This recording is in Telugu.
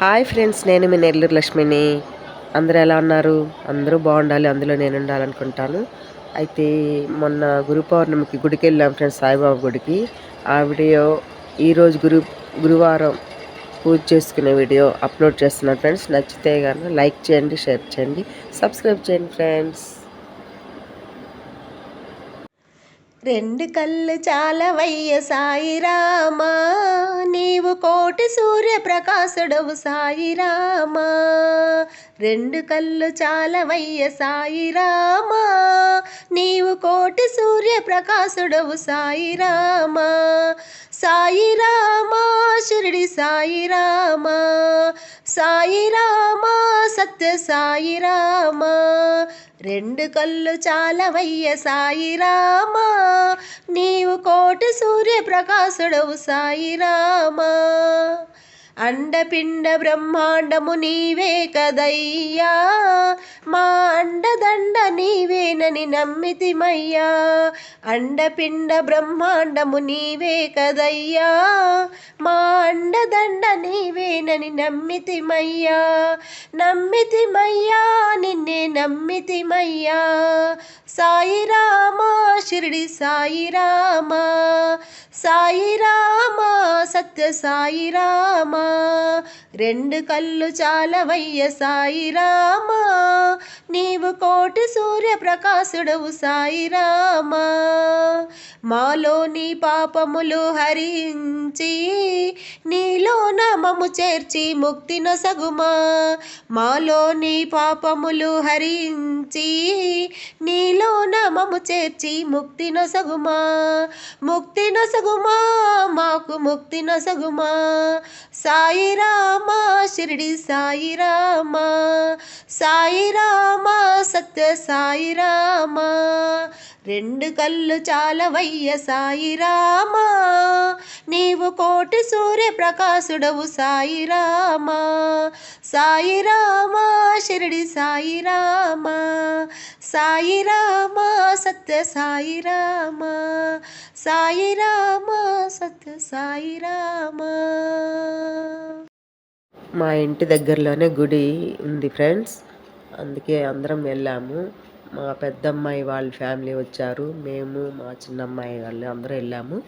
హాయ్ ఫ్రెండ్స్ నేను మీ నెల్లూరు లక్ష్మిని. అందరూ ఎలా ఉన్నారు? అందరూ బాగుండాలి అందులో నేను ఉండాలనుకుంటాను. అయితే మొన్న గురు పౌర్ణమికి గుడికి వెళ్ళాం ఫ్రెండ్స్ సాయిబాబా గుడికి. ఆ వీడియో ఈరోజు గురు గురువారం పూజ చేసుకునే వీడియో అప్లోడ్ చేస్తున్నాను ఫ్రెండ్స్. నచ్చితే కానీ లైక్ చేయండి షేర్ చేయండి సబ్స్క్రైబ్ చేయండి ఫ్రెండ్స్. రెండు కళ్ళు చాలవయ్య సాయిరామా నీవు కోటి సూర్య ప్రకాశుడవు సాయిరామా రెండు కళ్ళు చాలవయ్య సాయిరామా నీవు కోటి సూర్య ప్రకాశుడవు సాయిరామా సాయిరామా షిరిడి సాయిరామా సాయిరామా సత్య సాయిరామా రెండు కళ్ళు చాలవయ్య సాయిరామా. నీవు కోటి సూర్యప్రకాశుడవు సాయిరామా. అండపిండ బ్రహ్మాండము నీవే కదయ్యా. మా అండదండ నీవేనని నమ్మితిమయ్యా. అండపిండ బ్రహ్మాండము నీవే కదయ్యా. మా అండదండ నీవేనని నమ్మితిమయ్యా. నమ్మితిమయ్యా నిన్నే నమ్మితిమయ్యా. సాయిరామా షిరిడి సాయిరామా. సాయిరామ సత్య సాయిరామా రెండు కళ్ళు చాలవయ్య సాయిరామా నీవు కోటి సూర్య ప్రకాశుడవు సాయిరామా మాలోని పాపములు హరించి నీలో నామము చేర్చి ముక్తి నొసగుమా. మాలోని పాపములు హరించి నీలో నామము చేర్చి ముక్తి నొసగుమా. ముక్తి నొసగుమా మాకు ముక్తి నొసగుమా సాయిరామా షిరిడి సాయిరామా సాయిరామా సత్య సాయిరామా రెండు కళ్ళు చాలవయ్య సాయిరామా నీవు కోటి సూర్య ప్రకాశుడవు సాయిరామా. సాయిరామా షిరిడి సాయిరామా. సాయిరామా సత్య సాయిరామా. సాయిరామా సత్య సాయిరామా. మా ఇంటి దగ్గరలోనే గుడి ఉంది ఫ్రెండ్స్. అందుకే అందరం వెళ్ళాము. మా పెద్దమ్మాయి వాళ్ళ ఫ్యామిలీ వచ్చారు. మేము మా చిన్నమ్మాయి వాళ్ళు అందరూ వెళ్ళాము.